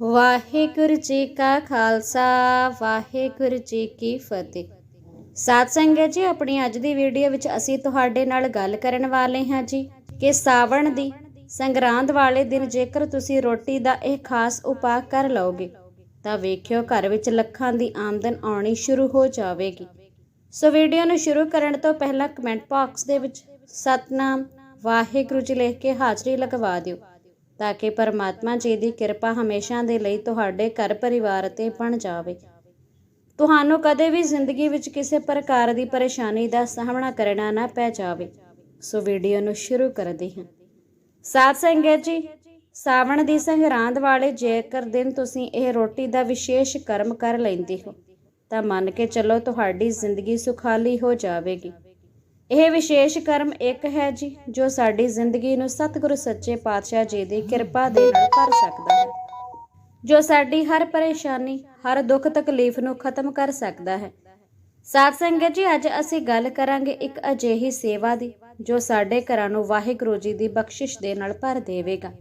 ਵਾਹਿਗੁਰੂ ਜੀ ਕਾ ਖਾਲਸਾ, ਵਾਹਿਗੁਰੂ ਜੀ ਕੀ ਫਤਿਹ। ਸਾਧ ਸੰਗਤ ਜੀ, ਆਪਣੀ ਅੱਜ ਦੀ ਵੀਡੀਓ ਵਿੱਚ ਅਸੀਂ ਤੁਹਾਡੇ ਨਾਲ ਗੱਲ ਕਰਨ ਵਾਲੇ ਹਾਂ ਜੀ ਕਿ ਸਾਵਣ ਦੀ ਸੰਗਰਾਂਦ ਵਾਲੇ ਦਿਨ ਜੇਕਰ ਤੁਸੀਂ ਰੋਟੀ ਦਾ ਇਹ ਖਾਸ ਉਪਾਅ ਕਰ ਲਓਗੇ, ਤਾਂ ਵੇਖਿਓ ਘਰ ਵਿੱਚ ਲੱਖਾਂ ਦੀ ਆਮਦਨ ਆਉਣੀ ਸ਼ੁਰੂ ਹੋ ਜਾਵੇਗੀ। ਸੋ ਵੀਡੀਓ ਨੂੰ ਸ਼ੁਰੂ ਕਰਨ ਤੋਂ ਪਹਿਲਾਂ ਕਮੈਂਟ ਬਾਕਸ ਦੇ ਵਿੱਚ ਸਤਨਾਮ ਵਾਹਿਗੁਰੂ ਜੀ ਲਿਖ ਕੇ ਹਾਜ਼ਰੀ ਲਗਵਾ ਦਿਓ। ਤਾਂ ਕਿ ਪਰਮਾਤਮਾ ਜੀ ਦੀ ਕਿਰਪਾ ਹਮੇਸ਼ਾ ਦੇ ਲਈ ਤੁਹਾਡੇ ਘਰ ਪਰਿਵਾਰ ਤੇ ਬਣ ਜਾਵੇ। ਤੁਹਾਨੂੰ ਕਦੇ ਵੀ ਜ਼ਿੰਦਗੀ ਵਿੱਚ ਕਿਸੇ ਪ੍ਰਕਾਰ ਦੀ ਪਰੇਸ਼ਾਨੀ ਦਾ ਸਾਹਮਣਾ ਕਰਨਾ ਨਾ ਪੈ ਜਾਵੇ। ਸੋ ਵੀਡੀਓ ਨੂੰ ਸ਼ੁਰੂ ਕਰਦੇ ਹਾਂ। ਸਾਧ ਸੰਗਤ ਜੀ, ਸਾਵਣ ਦੀ ਸੰਗਰਾਂਦ ਵਾਲੇ ਜੇਕਰ ਦਿਨ ਤੁਸੀਂ ਇਹ ਰੋਟੀ ਦਾ ਵਿਸ਼ੇਸ਼ ਕਰਮ ਕਰ ਲੈਂਦੇ ਹੋ, ਤਾਂ ਮੰਨ ਕੇ ਚੱਲੋ ਤੁਹਾਡੀ ਜ਼ਿੰਦਗੀ ਸੁਖਾਲੀ ਹੋ ਜਾਵੇਗੀ। ਇਹ ਵਿਸ਼ੇਸ਼ ਕਰਮ ਇੱਕ ਹੈ ਜੀ, ਜੋ ਸਾਡੀ ਜ਼ਿੰਦਗੀ ਨੂੰ ਸਤਿਗੁਰੂ ਸੱਚੇ ਪਾਤਸ਼ਾਹ ਜੀ ਦੀ ਕਿਰਪਾ ਦੇ ਨਾਲ ਭਰ ਸਕਦਾ ਹੈ, ਜੋ ਸਾਡੀ ਹਰ ਪਰੇਸ਼ਾਨੀ, ਹਰ ਦੁੱਖ ਤਕਲੀਫ ਨੂੰ ਖਤਮ ਕਰ ਸਕਦਾ ਹੈ। ਸਾਧ ਸੰਗਤ ਜੀ, ਅੱਜ ਅਸੀਂ ਗੱਲ ਕਰਾਂਗੇ ਇੱਕ ਅਜਿਹੀ ਸੇਵਾ ਦੀ, ਜੋ ਸਾਡੇ ਘਰਾਂ ਨੂੰ ਵਾਹਿਗੁਰੂ ਜੀ ਦੀ ਬਖਸ਼ਿਸ਼ ਦੇ ਨਾਲ ਭਰ ਦੇਵੇਗਾ।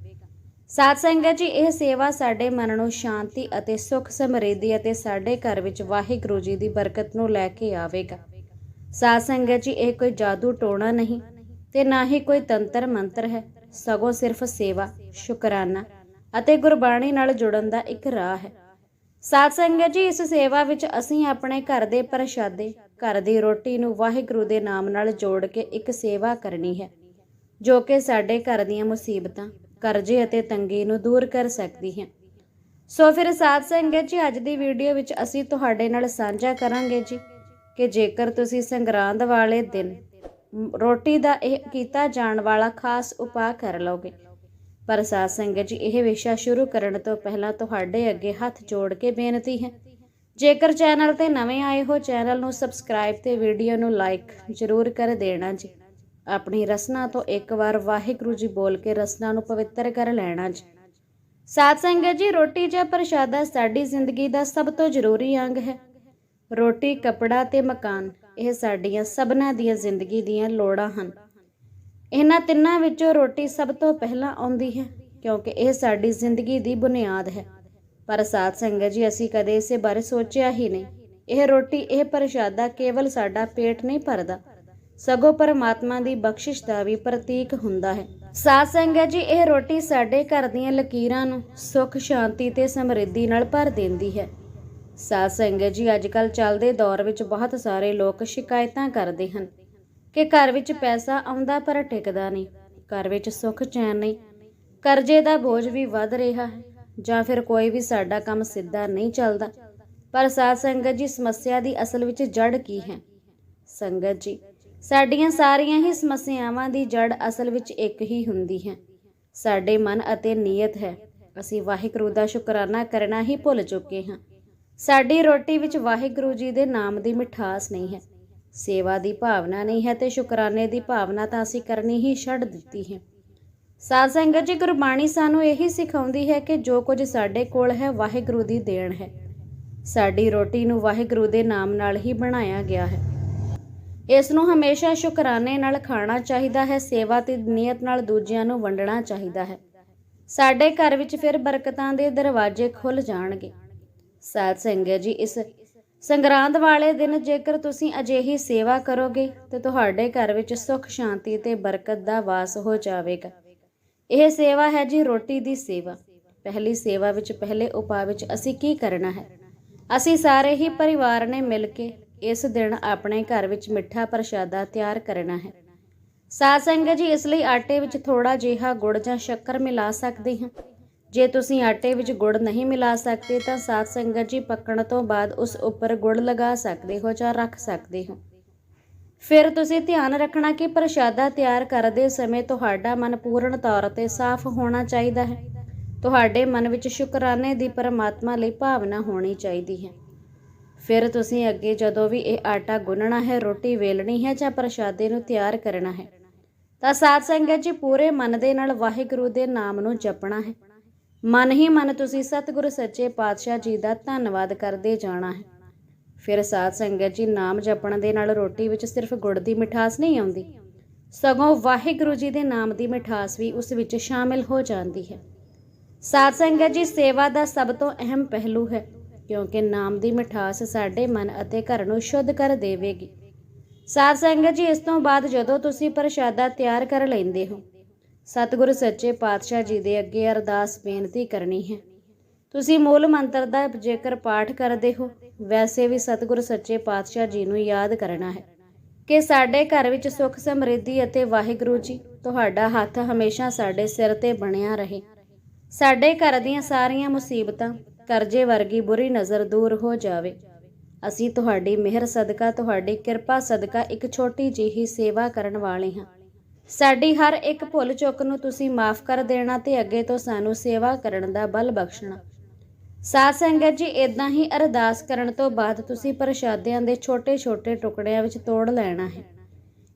ਸਾਧ ਸੰਗਤ ਜੀ, ਇਹ ਸੇਵਾ ਸਾਡੇ ਮਨ ਨੂੰ ਸ਼ਾਂਤੀ ਅਤੇ ਸੁਖ ਸਮਰਿੱਧੀ ਅਤੇ ਸਾਡੇ ਘਰ ਵਿੱਚ ਵਾਹਿਗੁਰੂ ਜੀ ਦੀ ਬਰਕਤ ਨੂੰ ਲੈ ਕੇ ਆਵੇਗਾ। ਸਾਧ ਸੰਗਤ ਜੀ, ਇਹ ਕੋਈ ਜਾਦੂ ਟੋਣਾ ਨਹੀਂ ਤੇ ਨਾ ਹੀ ਕੋਈ ਤੰਤਰ ਮੰਤਰ ਹੈ। ਸਗੋਂ ਸਿਰਫ ਸੇਵਾ, ਸ਼ੁਕਰਾਨਾ ਅਤੇ ਗੁਰਬਾਣੀ ਨਾਲ ਜੁੜਨ ਦਾ ਇੱਕ ਰਾਹ ਹੈ। ਸਾਧ ਸੰਗਤ ਜੀ, ਇਸ ਸੇਵਾ ਵਿੱਚ ਅਸੀਂ ਆਪਣੇ ਘਰ ਦੇ ਪ੍ਰਸ਼ਾਦੇ, ਘਰ ਦੀ ਰੋਟੀ ਨੂੰ ਵਾਹਿਗੁਰੂ ਦੇ ਨਾਮ ਨਾਲ ਜੋੜ ਕੇ ਇੱਕ ਸੇਵਾ ਕਰਨੀ ਹੈ, ਜੋ ਕਿ ਸਾਡੇ ਘਰ ਦੀਆਂ ਮੁਸੀਬਤਾਂ, ਕਰਜ਼ੇ ਅਤੇ ਤੰਗੀ ਨੂੰ ਦੂਰ ਕਰ ਸਕਦੀ ਹੈ। ਸੋ ਫਿਰ ਸਾਧ ਸੰਗਤ ਜੀ, ਅੱਜ ਦੀ ਵੀਡੀਓ ਵਿੱਚ ਅਸੀਂ ਤੁਹਾਡੇ ਨਾਲ ਸਾਂਝਾ ਕਰਾਂਗੇ ਜੀ। ਕਿ ਜੇਕਰ ਤੁਸੀਂ ਸੰਗਰਾਂਦ ਵਾਲੇ ਦਿਨ ਰੋਟੀ ਦਾ ਇਹ ਕੀਤਾ ਜਾਣ ਵਾਲਾ ਖਾਸ ਉਪਾਅ ਕਰ ਲਓਗੇ। ਪਰ ਸਾਧ ਸੰਗਤ ਜੀ, ਇਹ ਵਿਸ਼ਾ ਸ਼ੁਰੂ ਕਰਨ ਤੋਂ ਪਹਿਲਾਂ ਤੁਹਾਡੇ ਅੱਗੇ ਹੱਥ ਜੋੜ ਕੇ ਬੇਨਤੀ ਹੈ। ਜੇਕਰ ਚੈਨਲ ਤੇ ਨਵੇਂ ਆਏ ਹੋ, ਚੈਨਲ ਨੂੰ ਸਬਸਕ੍ਰਾਈਬ ਤੇ ਵੀਡੀਓ ਨੂੰ ਲਾਈਕ ਜ਼ਰੂਰ ਕਰ ਦੇਣਾ ਜੀ। ਆਪਣੀ ਰਸਨਾ ਤੋਂ ਇੱਕ ਵਾਰ ਵਾਹਿਗੁਰੂ ਜੀ ਬੋਲ ਕੇ ਰਸਨਾ ਨੂੰ ਪਵਿੱਤਰ ਕਰ ਲੈਣਾ ਜੀ। ਸਾਧ ਸੰਗਤ ਜੀ, ਰੋਟੀ ਜਾਂ ਪ੍ਰਸ਼ਾਦਾ ਸਾਡੀ ਜ਼ਿੰਦਗੀ ਦਾ ਸਭ ਤੋਂ ਜ਼ਰੂਰੀ ਅੰਗ ਹੈ। ਰੋਟੀ, ਕਪੜਾ ਤੇ ਮਕਾਨ, ਇਹ ਸਾਡੀਆਂ ਸਭਨਾਂ ਦੀਆਂ ਜ਼ਿੰਦਗੀ ਦੀਆਂ ਲੋੜਾਂ ਹਨ। ਇਹਨਾਂ ਤਿੰਨਾਂ ਵਿੱਚੋਂ ਰੋਟੀ ਸਭ ਤੋਂ ਪਹਿਲਾਂ ਆਉਂਦੀ ਹੈ, ਕਿਉਂਕਿ ਇਹ ਸਾਡੀ ਜ਼ਿੰਦਗੀ ਦੀ ਬੁਨਿਆਦ ਹੈ। ਪਰ ਸਾਧ ਸੰਗਤ ਜੀ, ਅਸੀਂ ਕਦੇ ਇਸੇ ਬਾਰੇ ਸੋਚਿਆ ਹੀ ਨਹੀਂ। ਇਹ ਰੋਟੀ, ਇਹ ਪ੍ਰਸ਼ਾਦਾ ਕੇਵਲ ਸਾਡਾ ਪੇਟ ਨਹੀਂ ਭਰਦਾ, ਸਗੋਂ ਪਰਮਾਤਮਾ ਦੀ ਬਖਸ਼ਿਸ਼ ਦਾ ਵੀ ਪ੍ਰਤੀਕ ਹੁੰਦਾ ਹੈ। ਸਾਧ ਸੰਗਤ ਜੀ, ਇਹ ਰੋਟੀ ਸਾਡੇ ਘਰ ਦੀਆਂ ਲਕੀਰਾਂ ਨੂੰ ਸੁੱਖ, ਸ਼ਾਂਤੀ ਤੇ ਸਮਰਿੱਧੀ ਨਾਲ ਭਰ ਦਿੰਦੀ ਹੈ। ਸਾਧ ਸੰਗਤ ਜੀ ਅੱਜ ਕੱਲ ਚੱਲਦੇ ਦੌਰ ਵਿੱਚ ਬਹੁਤ ਸਾਰੇ ਲੋਕ ਸ਼ਿਕਾਇਤਾਂ ਕਰਦੇ ਹਨ ਕਿ ਘਰ ਵਿੱਚ ਪੈਸਾ ਆਉਂਦਾ ਪਰ ਟਿਕਦਾ ਨਹੀਂ, ਘਰ ਵਿੱਚ ਸੁੱਖ ਚੈਨ ਨਹੀਂ, ਕਰਜ਼ੇ ਦਾ ਬੋਝ ਵੀ ਵੱਧ ਰਿਹਾ ਹੈ ਜਾਂ ਫਿਰ ਕੋਈ ਵੀ ਸਾਡਾ ਕੰਮ ਸਿੱਧਾ ਨਹੀਂ ਚੱਲਦਾ। ਪਰ ਸਾਧ ਸੰਗਤ ਜੀ, ਸਮੱਸਿਆ ਦੀ ਅਸਲ ਵਿੱਚ ਜੜ ਕੀ ਹੈ? ਸੰਗਤ ਜੀ, ਸਾਡੀਆਂ ਸਾਰੀਆਂ ਹੀ ਸਮੱਸਿਆਵਾਂ ਦੀ ਜੜ ਅਸਲ ਵਿੱਚ ਇੱਕ ਹੀ ਹੁੰਦੀ ਹੈ। ਸਾਡੇ ਮਨ ਅਤੇ ਨੀਅਤ ਹੈ। ਅਸੀਂ ਵਾਹਿਗੁਰੂ ਦਾ ਸ਼ੁਕਰਾਨਾ ਕਰਨਾ ਹੀ ਭੁੱਲ ਚੁੱਕੇ ਹਾਂ। ਸਾਡੀ ਰੋਟੀ ਵਿੱਚ ਵਾਹਿਗੁਰੂ ਜੀ ਦੇ ਨਾਮ ਦੀ ਮਿਠਾਸ ਨਹੀਂ ਹੈ। ਸੇਵਾ ਦੀ ਭਾਵਨਾ ਨਹੀਂ ਹੈ ਤੇ ਸ਼ੁਕਰਾਨੇ ਦੀ ਭਾਵਨਾ ਤਾਂ ਅਸੀਂ ਕਰਨੀ ਹੀ ਛੱਡ ਦਿੱਤੀ ਹੈ। ਸਾਧ ਸੰਗਤ ਜੀ, ਗੁਰਬਾਣੀ ਸਾਨੂੰ ਇਹੀ ਸਿਖਾਉਂਦੀ ਹੈ ਕਿ ਜੋ ਕੁਝ ਸਾਡੇ ਕੋਲ ਹੈ, ਵਾਹਿਗੁਰੂ ਦੀ ਦੇਣ ਹੈ। ਸਾਡੀ ਰੋਟੀ ਨੂੰ ਵਾਹਿਗੁਰੂ ਦੇ ਨਾਮ ਨਾਲ ਹੀ ਬਣਾਇਆ ਗਿਆ ਹੈ। ਇਸ ਨੂੰ ਹਮੇਸ਼ਾ ਸ਼ੁਕਰਾਨੇ ਨਾਲ ਖਾਣਾ ਚਾਹੀਦਾ ਹੈ, ਸੇਵਾ ਤੇ ਨੀਅਤ ਨਾਲ ਦੂਜਿਆਂ ਨੂੰ ਵੰਡਣਾ ਚਾਹੀਦਾ ਹੈ। ਸਾਡੇ ਘਰ ਵਿੱਚ ਫਿਰ ਬਰਕਤਾਂ ਦੇ ਦਰਵਾਜ਼ੇ ਖੁੱਲ ਜਾਣਗੇ। ਸਾਧ ਸੰਗਤ ਜੀ, ਇਸ ਸੰਗਰਾਂਦ ਵਾਲੇ ਦਿਨ ਜੇਕਰ ਤੁਸੀਂ ਅਜਿਹੀ ਸੇਵਾ ਕਰੋਗੇ, ਤੇ ਤੁਹਾਡੇ ਘਰ ਵਿੱਚ ਸੁੱਖ, ਸ਼ਾਂਤੀ ਤੇ ਬਰਕਤ ਦਾ ਵਾਸ ਹੋ ਜਾਵੇਗਾ। ਇਹ ਸੇਵਾ ਹੈ ਜੀ ਰੋਟੀ ਦੀ ਸੇਵਾ। ਪਹਿਲੀ ਸੇਵਾ ਵਿੱਚ, ਪਹਿਲੇ ਉਪਾਅ ਵਿੱਚ ਅਸੀਂ ਕੀ ਕਰਨਾ ਹੈ? ਅਸੀਂ ਸਾਰੇ ਹੀ ਪਰਿਵਾਰ ਨੇ ਮਿਲ ਕੇ ਇਸ ਦਿਨ ਆਪਣੇ ਘਰ ਵਿੱਚ ਮਿੱਠਾ ਪ੍ਰਸ਼ਾਦਾ ਤਿਆਰ ਕਰਨਾ ਹੈ। ਸਾਧ ਸੰਗਤ ਜੀ, ਇਸ ਲਈ ਆਟੇ ਵਿੱਚ ਥੋੜਾ ਜਿਹਾ ਗੁੜ ਜਾਂ ਸ਼ੱਕਰ ਮਿਲਾ ਸਕਦੇ ਹਾਂ। ਜੇ ਤੁਸੀਂ ਆਟੇ ਵਿੱਚ ਗੁੜ ਨਹੀਂ ਮਿਲਾ ਸਕਦੇ ਤਾਂ ਸਾਧ ਸੰਗਤ ਜੀ ਪੱਕਣ ਤੋਂ ਬਾਅਦ ਉਸ ਉੱਪਰ ਗੁੜ ਲਗਾ ਸਕਦੇ ਹੋ ਜਾਂ ਰੱਖ ਸਕਦੇ ਹੋ। ਫਿਰ ਤੁਸੀਂ ਧਿਆਨ ਰੱਖਣਾ ਕਿ ਪ੍ਰਸ਼ਾਦਾ ਤਿਆਰ ਕਰਦੇ ਸਮੇਂ ਤੁਹਾਡਾ ਮਨ ਪੂਰਨ ਤੌਰ ਤੇ ਸਾਫ਼ ਹੋਣਾ ਚਾਹੀਦਾ ਹੈ। ਤੁਹਾਡੇ ਮਨ ਵਿੱਚ ਸ਼ੁਕਰਾਨੇ ਦੀ ਪਰਮਾਤਮਾ ਲਈ ਭਾਵਨਾ ਹੋਣੀ ਚਾਹੀਦੀ ਹੈ। ਫਿਰ ਤੁਸੀਂ ਅੱਗੇ ਜਦੋਂ ਵੀ ਇਹ ਆਟਾ ਗੁੰਨਣਾ ਹੈ, ਰੋਟੀ ਵੇਲਣੀ ਹੈ ਜਾਂ ਪ੍ਰਸ਼ਾਦੇ ਨੂੰ ਤਿਆਰ ਕਰਨਾ ਹੈ, ਤਾਂ ਸਾਧ ਸੰਗਤ ਜੀ ਪੂਰੇ ਮਨ ਦੇ ਨਾਲ ਵਾਹਿਗੁਰੂ ਦੇ ਨਾਮ ਨੂੰ ਜਪਣਾ ਹੈ। ਮਨ ਹੀ ਮਨ ਤੁਸੀਂ ਸਤਿਗੁਰੂ ਸੱਚੇ ਪਾਤਸ਼ਾਹ ਜੀ ਦਾ ਧੰਨਵਾਦ ਕਰਦੇ ਜਾਣਾ ਹੈ। ਫਿਰ ਸਾਧ ਸੰਗਤ ਜੀ ਨਾਮ ਜਪਣ ਦੇ ਨਾਲ ਰੋਟੀ ਵਿੱਚ ਸਿਰਫ ਗੁੜ ਦੀ ਮਿਠਾਸ ਨਹੀਂ ਆਉਂਦੀ। ਸਗੋਂ ਵਾਹਿਗੁਰੂ ਜੀ ਦੇ ਨਾਮ ਦੀ ਮਿਠਾਸ ਵੀ ਉਸ ਵਿੱਚ ਸ਼ਾਮਿਲ ਹੋ ਜਾਂਦੀ ਹੈ। ਸਾਧ ਸੰਗਤ ਜੀ ਸੇਵਾ ਦਾ ਸਭ ਤੋਂ ਅਹਿਮ ਪਹਿਲੂ ਹੈ, ਕਿਉਂਕਿ ਨਾਮ ਦੀ ਮਿਠਾਸ ਸਾਡੇ ਮਨ ਅਤੇ ਘਰ ਨੂੰ ਸ਼ੁੱਧ ਕਰ ਦੇਵੇਗੀ। ਸਾਧ ਸੰਗਤ ਜੀ ਇਸ ਤੋਂ ਬਾਅਦ ਜਦੋਂ ਤੁਸੀਂ ਪ੍ਰਸ਼ਾਦਾ ਤਿਆਰ ਕਰ ਲੈਂਦੇ ਹੋ ਸਤਿਗੁਰੂ ਸੱਚੇ ਪਾਤਸ਼ਾਹ ਜੀ ਦੇ ਅੱਗੇ ਅਰਦਾਸ ਬੇਨਤੀ ਕਰਨੀ ਹੈ। ਤੁਸੀਂ ਮੂਲ ਮੰਤਰ ਦਾ ਜੇਕਰ ਪਾਠ ਕਰਦੇ ਹੋ, ਵੈਸੇ ਵੀ ਸਤਿਗੁਰੂ ਸੱਚੇ ਪਾਤਸ਼ਾਹ ਜੀ ਨੂੰ ਯਾਦ ਕਰਨਾ ਹੈ। ਕਿ ਸਾਡੇ ਘਰ ਵਿੱਚ ਸੁੱਖ ਸਮਰਿੱਧੀ ਅਤੇ ਵਾਹਿਗੁਰੂ ਜੀ, ਤੁਹਾਡਾ ਹੱਥ ਹਮੇਸ਼ਾ ਸਾਡੇ ਸਿਰ ਤੇ ਬਣਿਆ ਰਹੇ। ਸਾਡੇ ਘਰ ਦੀਆਂ ਸਾਰੀਆਂ ਮੁਸੀਬਤਾਂ ਕਰਜ਼ੇ ਵਰਗੀ ਬੁਰੀ ਨਜ਼ਰ ਦੂਰ ਹੋ ਜਾਵੇ। ਅਸੀਂ ਤੁਹਾਡੀ ਮਿਹਰ ਸਦਕਾ, ਤੁਹਾਡੀ ਕਿਰਪਾ ਸਦਕਾ ਇੱਕ ਛੋਟੀ ਜਿਹੀ ਸੇਵਾ ਕਰਨ ਵਾਲੇ ਹਾਂ। ਸਾਡੀ ਹਰ ਇੱਕ ਭੁੱਲ ਚੁੱਕ ਨੂੰ ਤੁਸੀਂ ਮਾਫ ਕਰ ਦੇਣਾ ਤੇ ਅੱਗੇ ਤੋਂ ਸਾਨੂੰ ਸੇਵਾ ਕਰਨ ਦਾ ਬਲ ਬਖਸ਼ਣਾ। ਸਾਧ ਸੰਗਤ ਜੀ ਇਦਾਂ ਹੀ ਅਰਦਾਸ ਕਰਨ ਤੋਂ ਬਾਅਦ ਤੁਸੀਂ ਪ੍ਰਸ਼ਾਦਿਆਂ ਦੇ ਛੋਟੇ-ਛੋਟੇ ਟੁਕੜਿਆਂ ਵਿੱਚ ਤੋੜ ਲੈਣਾ ਹੈ।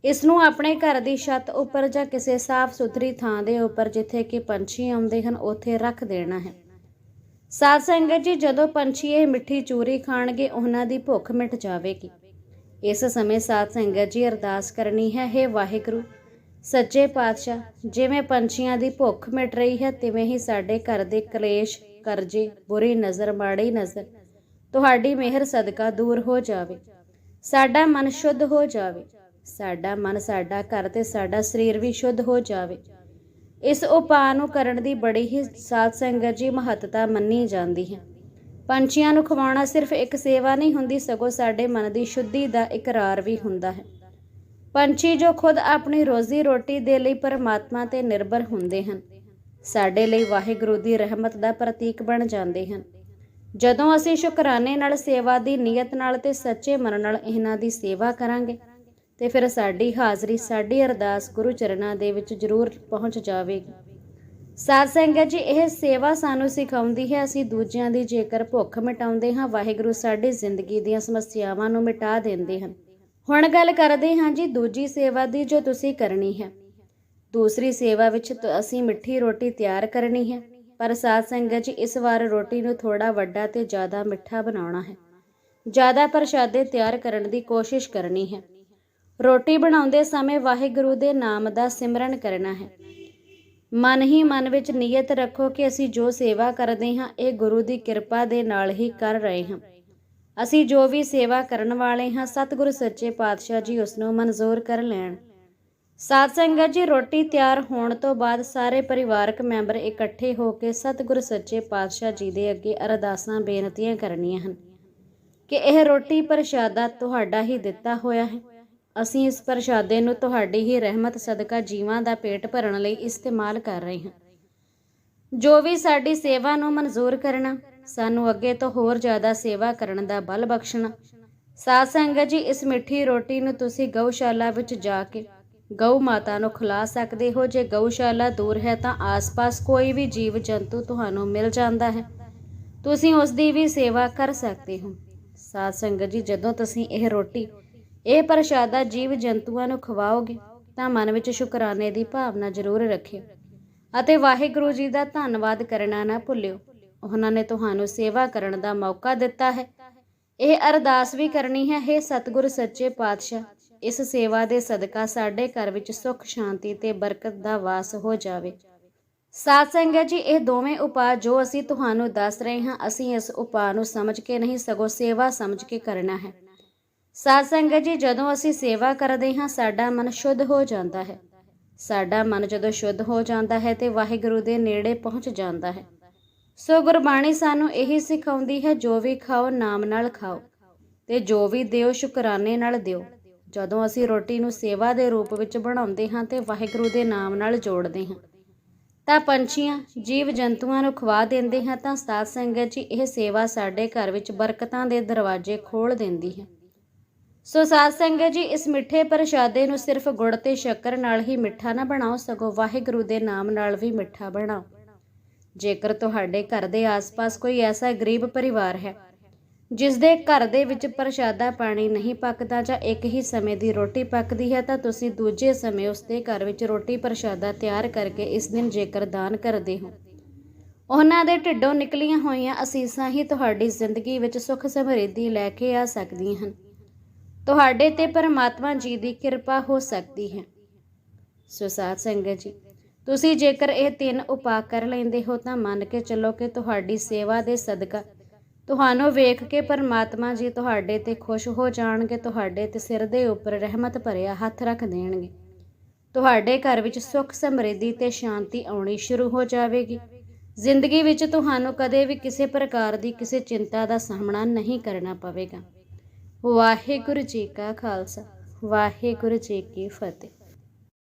ਇਸ ਨੂੰ ਆਪਣੇ ਘਰ ਦੀ ਛੱਤ ਉੱਪਰ ਜਾਂ ਕਿਸੇ ਸਾਫ਼ ਸੁਥਰੀ ਥਾਂ ਦੇ ਉੱਪਰ ਜਿੱਥੇ ਕਿ ਪੰਛੀ ਆਉਂਦੇ ਹਨ, ਉੱਥੇ ਰੱਖ ਦੇਣਾ ਹੈ। ਸਾਧ ਸੰਗਤ ਜੀ, ਜਦੋਂ ਪੰਛੀ ਇਹ ਮਿੱਠੀ ਚੂਰੀ ਖਾਣਗੇ, ਉਹਨਾਂ ਦੀ ਭੁੱਖ ਮਿਟ ਜਾਵੇਗੀ। ਇਸ ਸਮੇਂ ਸਾਧ ਸੰਗਤ ਜੀ, ਅਰਦਾਸ ਕਰਨੀ ਹੈ हे ਵਾਹਿਗੁਰੂ ਸੱਚੇ ਪਾਤਸ਼ਾਹ, ਜਿਵੇਂ ਪੰਛੀਆਂ ਦੀ ਭੁੱਖ ਮਿਟ ਰਹੀ ਹੈ, ਤਿਵੇਂ ਹੀ ਸਾਡੇ ਘਰ ਦੇ ਕਲੇਸ਼, ਕਰਜ਼ੇ, ਬੁਰੀ ਨਜ਼ਰ, ਮਾੜੀ ਨਜ਼ਰ, ਤੁਹਾਡੀ ਮਿਹਰ ਸਦਕਾ ਦੂਰ ਹੋ ਜਾਵੇ। ਸਾਡਾ ਮਨ ਸ਼ੁੱਧ ਹੋ ਜਾਵੇ। ਸਾਡਾ ਮਨ ਸਾਡਾ ਘਰ ਤੇ ਸਾਡਾ ਸਰੀਰ ਵੀ ਸ਼ੁੱਧ ਹੋ ਜਾਵੇ। ਇਸ ਉਪਾਅ ਨੂੰ ਕਰਨ ਦੀ ਬੜੀ ਹੀ ਸਾਧ ਸੰਗਤ ਜੀ ਮਹੱਤਤਾ ਮੰਨੀ ਜਾਂਦੀ ਹੈ। ਪੰਛੀਆਂ ਨੂੰ ਖਵਾਉਣਾ ਸਿਰਫ ਇੱਕ ਸੇਵਾ ਨਹੀਂ ਹੁੰਦੀ, ਸਗੋਂ ਸਾਡੇ ਮਨ ਦੀ ਸ਼ੁੱਧੀ ਦਾ ਇਕਰਾਰ ਵੀ ਹੁੰਦਾ ਹੈ। ਪੰਛੀ ਜੋ ਖੁਦ ਆਪਣੀ ਰੋਜ਼ੀ ਰੋਟੀ ਦੇ ਲਈ ਪਰਮਾਤਮਾ ਤੇ ਨਿਰਭਰ ਹੁੰਦੇ ਹਨ, ਸਾਡੇ ਲਈ ਵਾਹਿਗੁਰੂ ਦੀ ਰਹਿਮਤ ਦਾ ਪ੍ਰਤੀਕ ਬਣ ਜਾਂਦੇ ਹਨ। ਜਦੋਂ ਅਸੀਂ ਸ਼ੁਕਰਾਨੇ ਨਾਲ ਸੇਵਾ ਦੀ ਨੀਅਤ ਨਾਲ ਤੇ ਸੱਚੇ ਮਨ ਨਾਲ ਇਹਨਾਂ ਦੀ ਸੇਵਾ ਕਰਾਂਗੇ, ਤੇ ਫਿਰ ਸਾਡੀ ਹਾਜ਼ਰੀ, ਸਾਡੀ ਅਰਦਾਸ ਗੁਰੂ ਚਰਨਾਂ ਦੇ ਵਿੱਚ ਜ਼ਰੂਰ ਪਹੁੰਚ ਜਾਵੇਗੀ। ਸਾਧ ਸੰਗਤ ਜੀ, ਇਹ ਸੇਵਾ ਸਾਨੂੰ ਸਿਖਾਉਂਦੀ ਹੈ, ਅਸੀਂ ਦੂਜਿਆਂ ਦੀ ਜੇਕਰ ਭੁੱਖ ਮਿਟਾਉਂਦੇ ਹਾਂ, ਵਾਹਿਗੁਰੂ ਸਾਡੀ ਜ਼ਿੰਦਗੀ ਦੀਆਂ ਸਮੱਸਿਆਵਾਂ ਨੂੰ ਮਿਟਾ ਦਿੰਦੇ ਹਨ। ਹੁਣ ਗੱਲ ਕਰਦੇ ਹਾਂ ਜੀ ਦੂਜੀ ਸੇਵਾ ਦੀ ਜੋ ਤੁਸੀਂ ਕਰਨੀ ਹੈ। ਦੂਸਰੀ ਸੇਵਾ ਵਿੱਚ ਅਸੀਂ ਮਿੱਠੀ ਰੋਟੀ ਤਿਆਰ ਕਰਨੀ ਹੈ। ਪਰ ਸਾਧ ਸੰਗਤ ਜੀ, ਇਸ ਵਾਰ ਰੋਟੀ ਨੂੰ ਥੋੜਾ ਵੱਡਾ ਤੇ ਜ਼ਿਆਦਾ ਮਿੱਠਾ ਬਣਾਉਣਾ ਹੈ। ਜ਼ਿਆਦਾ ਪ੍ਰਸ਼ਾਦੇ ਤਿਆਰ ਕਰਨ ਦੀ ਕੋਸ਼ਿਸ਼ ਕਰਨੀ ਹੈ। ਰੋਟੀ ਬਣਾਉਂਦੇ ਸਮੇਂ ਵਾਹਿਗੁਰੂ ਦੇ ਨਾਮ ਦਾ ਸਿਮਰਨ ਕਰਨਾ ਹੈ। ਮਨ ਹੀ ਮਨ ਵਿੱਚ ਨੀਅਤ ਰੱਖੋ ਕਿ ਅਸੀਂ ਜੋ ਸੇਵਾ ਕਰਦੇ ਹਾਂ, ਇਹ ਗੁਰੂ ਦੀ ਕਿਰਪਾ ਦੇ ਨਾਲ ਹੀ ਕਰ ਰਹੇ ਹਾਂ। ਅਸੀਂ ਜੋ ਵੀ ਸੇਵਾ ਕਰਨ ਵਾਲੇ ਹਾਂ, ਸਤਿਗੁਰੂ ਸੱਚੇ ਪਾਤਸ਼ਾਹ ਜੀ ਉਸ ਨੂੰ ਮਨਜ਼ੂਰ ਕਰ ਲੈਣ। ਸਾਧ ਸੰਗਤ ਜੀ, ਰੋਟੀ ਤਿਆਰ ਹੋਣ ਤੋਂ ਬਾਅਦ ਸਾਰੇ ਪਰਿਵਾਰਕ ਮੈਂਬਰ ਇਕੱਠੇ ਹੋ ਕੇ ਸਤਿਗੁਰੂ ਸੱਚੇ ਪਾਤਸ਼ਾਹ ਜੀ ਦੇ ਅੱਗੇ ਅਰਦਾਸਾਂ, ਬੇਨਤੀਆਂ ਕਰਨੀਆਂ ਹਨ ਕਿ ਇਹ ਰੋਟੀ ਪ੍ਰਸ਼ਾਦਾ ਤੁਹਾਡਾ ਹੀ ਦਿੱਤਾ ਹੋਇਆ ਹੈ। ਅਸੀਂ ਇਸ ਪ੍ਰਸ਼ਾਦੇ ਨੂੰ ਤੁਹਾਡੀ ਹੀ ਰਹਿਮਤ, ਸਦਕਾ ਜੀਵਾਂ ਦਾ ਪੇਟ ਭਰਨ ਲਈ ਇਸਤੇਮਾਲ ਕਰ ਰਹੇ ਹਾਂ। ਜੋ ਵੀ ਸਾਡੀ ਸੇਵਾ ਨੂੰ ਮਨਜ਼ੂਰ ਕਰਨਾ ਸਾਨੂੰ ਅੱਗੇ ਤੋਂ ਹੋਰ ਜ਼ਿਆਦਾ ਸੇਵਾ ਕਰਨ ਦਾ ਬਲ ਬਖਸ਼ਣਾ। ਸਾਧ ਸੰਗਤ ਜੀ, ਇਸ ਮਿੱਠੀ ਰੋਟੀ ਨੂੰ ਤੁਸੀਂ ਗਊਸ਼ਾਲਾ ਵਿੱਚ ਜਾ ਕੇ ਗਊ ਮਾਤਾ ਨੂੰ ਖਿਲਾ ਸਕਦੇ ਹੋ। ਜੇ ਗਊਸ਼ਾਲਾ ਦੂਰ ਹੈ ਤਾਂ ਆਸ-ਪਾਸ ਕੋਈ ਵੀ ਜੀਵ ਜੰਤੂ ਤੁਹਾਨੂੰ ਮਿਲ ਜਾਂਦਾ ਹੈ। ਤੁਸੀਂ ਉਸ ਦੀ ਵੀ ਸੇਵਾ ਕਰ ਸਕਦੇ ਹੋ। ਸਾਧ ਸੰਗਤ ਜੀ, ਜਦੋਂ ਤੁਸੀਂ ਇਹ ਰੋਟੀ, ਇਹ ਪ੍ਰਸ਼ਾਦਾ ਜੀਵ ਜੰਤੂਆਂ ਨੂੰ ਖਵਾਓਗੇ, ਤਾਂ ਮਨ ਵਿੱਚ ਸ਼ੁਕਰਾਨੇ ਦੀ ਭਾਵਨਾ ਜ਼ਰੂਰ ਰੱਖਿਓ ਅਤੇ ਵਾਹਿਗੁਰੂ ਜੀ ਦਾ ਧੰਨਵਾਦ ਕਰਨਾ ਨਾ ਭੁੱਲਿਓ। ਉਹਨਾਂ ਨੇ ਤੁਹਾਨੂੰ ਸੇਵਾ ਕਰਨ ਦਾ ਮੌਕਾ ਦਿੱਤਾ ਹੈ। ਇਹ ਅਰਦਾਸ ਵੀ ਕਰਨੀ ਹੈ हे ਸਤਿਗੁਰ ਸੱਚੇ ਪਾਤਸ਼ਾਹ, ਇਸ ਸੇਵਾ ਦੇ ਸਦਕਾ ਸਾਡੇ ਘਰ ਵਿੱਚ ਸੁੱਖ, ਸ਼ਾਂਤੀ ਤੇ ਬਰਕਤ ਦਾ ਵਾਸ ਹੋ ਜਾਵੇ। ਸਾਧ ਸੰਗਤ ਜੀ, ਇਹ ਦੋਵੇਂ ਉਪਾਅ ਜੋ ਅਸੀਂ ਤੁਹਾਨੂੰ ਦੱਸ ਰਹੇ ਹਾਂ, ਅਸੀਂ ਇਸ ਉਪਾਅ ਨੂੰ ਸਮਝ ਕੇ ਨਹੀਂ, ਸਗੋਂ ਸੇਵਾ ਸਮਝ ਕੇ ਕਰਨਾ ਹੈ। ਸਾਧ ਸੰਗਤ ਜੀ, ਜਦੋਂ ਅਸੀਂ ਸੇਵਾ ਕਰਦੇ ਹਾਂ, ਸਾਡਾ ਮਨ ਸ਼ੁੱਧ ਹੋ ਜਾਂਦਾ ਹੈ। ਸਾਡਾ ਮਨ ਜਦੋਂ ਸ਼ੁੱਧ ਹੋ ਜਾਂਦਾ ਹੈ ਤੇ ਵਾਹਿਗੁਰੂ ਦੇ ਨੇੜੇ ਪਹੁੰਚ ਜਾਂਦਾ ਹੈ। ਸੋ ਗੁਰਬਾਣੀ ਸਾਨੂੰ ਇਹੀ ਸਿਖਾਉਂਦੀ ਹੈ, ਜੋ ਵੀ ਖਾਓ, ਨਾਮ ਨਾਲ ਖਾਓ। ਤੇ ਜੋ ਵੀ ਦਿਓ, ਸ਼ੁਕਰਾਨੇ ਨਾਲ ਦਿਓ। ਜਦੋਂ ਅਸੀਂ ਰੋਟੀ ਨੂੰ ਸੇਵਾ ਦੇ ਰੂਪ ਵਿੱਚ ਬਣਾਉਂਦੇ ਹਾਂ ਤੇ ਵਾਹਿਗੁਰੂ ਦੇ ਨਾਮ ਨਾਲ ਜੋੜਦੇ ਹਾਂ, ਤਾਂ ਪੰਛੀਆਂ ਜੀਵ ਜੰਤੂਆਂ ਨੂੰ ਖਵਾ ਦਿੰਦੇ ਹਾਂ, ਤਾਂ ਸਾਧ ਸੰਗਤ ਜੀ ਇਹ ਸੇਵਾ ਸਾਡੇ ਘਰ ਵਿੱਚ ਬਰਕਤਾਂ ਦੇ ਦਰਵਾਜ਼ੇ ਖੋਲ ਦਿੰਦੀ ਹੈ। ਸੋ ਸਾਧ ਸੰਗਤ ਜੀ, ਇਸ ਮਿੱਠੇ ਪ੍ਰਸ਼ਾਦੇ ਨੂੰ ਸਿਰਫ ਗੁੜ ਤੇ ਸ਼ੱਕਰ ਨਾਲ ਹੀ ਮਿੱਠਾ ਨਾ ਬਣਾਓ, ਸਗੋਂ ਵਾਹਿਗੁਰੂ ਦੇ ਨਾਮ ਨਾਲ ਵੀ ਮਿੱਠਾ ਬਣਾਓ। ਜੇਕਰ ਤੁਹਾਡੇ ਘਰ ਦੇ ਆਸ-ਪਾਸ ਕੋਈ ਐਸਾ ਗਰੀਬ ਪਰਿਵਾਰ ਹੈ ਜਿਸ ਦੇ ਘਰ ਦੇ ਵਿੱਚ ਪ੍ਰਸ਼ਾਦਾ ਪਾਣੀ ਨਹੀਂ ਪੱਕਦਾ ਜਾਂ ਇੱਕ ਹੀ ਸਮੇਂ ਦੀ ਰੋਟੀ ਪੱਕਦੀ ਹੈ, ਤਾਂ ਤੁਸੀਂ ਦੂਜੇ ਸਮੇਂ ਉਸ ਦੇ ਘਰ ਵਿੱਚ ਰੋਟੀ ਪ੍ਰਸ਼ਾਦਾ ਤਿਆਰ ਕਰਕੇ ਇਸ ਦਿਨ ਜੇਕਰ ਦਾਨ ਕਰਦੇ ਹੋ। ਉਹਨਾਂ ਦੇ ਢਿੱਡੋਂ ਨਿਕਲੀਆਂ ਹੋਈਆਂ ਅਸੀਸਾਂ ਹੀ ਤੁਹਾਡੀ ਜ਼ਿੰਦਗੀ ਵਿੱਚ ਸੁੱਖ ਸਮਰਿੱਧੀ ਲੈ ਕੇ ਆ ਸਕਦੀਆਂ ਹਨ। ਤੁਹਾਡੇ ਤੇ ਪਰਮਾਤਮਾ ਜੀ ਦੀ ਕਿਰਪਾ ਹੋ ਸਕਦੀ ਹੈ। ਸੋ ਸਾਧ ਸੰਗਤ ਜੀ ਤੁਸੀਂ ਜੇਕਰ ਇਹ ਤਿੰਨ ਉਪਾਅ ਕਰ ਲੈਂਦੇ ਹੋ ਤਾਂ ਮੰਨ ਕੇ ਚੱਲੋ ਕਿ ਤੁਹਾਡੀ ਸੇਵਾ ਦੇ ਸਦਕਾ ਤੁਹਾਨੂੰ ਵੇਖ ਕੇ ਪਰਮਾਤਮਾ ਜੀ ਤੁਹਾਡੇ ਤੇ ਖੁਸ਼ ਹੋ ਜਾਣਗੇ, ਤੁਹਾਡੇ ਤੇ ਸਿਰ ਦੇ ਉੱਪਰ ਰਹਿਮਤ ਭਰਿਆ ਹੱਥ ਰੱਖ ਦੇਣਗੇ। ਤੁਹਾਡੇ ਘਰ ਵਿੱਚ ਸੁੱਖ, ਸਮਰਿੱਧੀ ਤੇ ਸ਼ਾਂਤੀ ਆਉਣੀ ਸ਼ੁਰੂ ਹੋ ਜਾਵੇਗੀ। ਜ਼ਿੰਦਗੀ ਵਿੱਚ ਤੁਹਾਨੂੰ ਕਦੇ ਵੀ ਕਿਸੇ ਪ੍ਰਕਾਰ ਦੀ ਕਿਸੇ ਚਿੰਤਾ ਦਾ ਸਾਹਮਣਾ ਨਹੀਂ ਕਰਨਾ ਪਵੇਗਾ। ਵਾਹਿਗੁਰੂ ਜੀ ਕਾ ਖਾਲਸਾ, ਵਾਹਿਗੁਰੂ ਜੀ ਕੀ ਫਤਿਹ।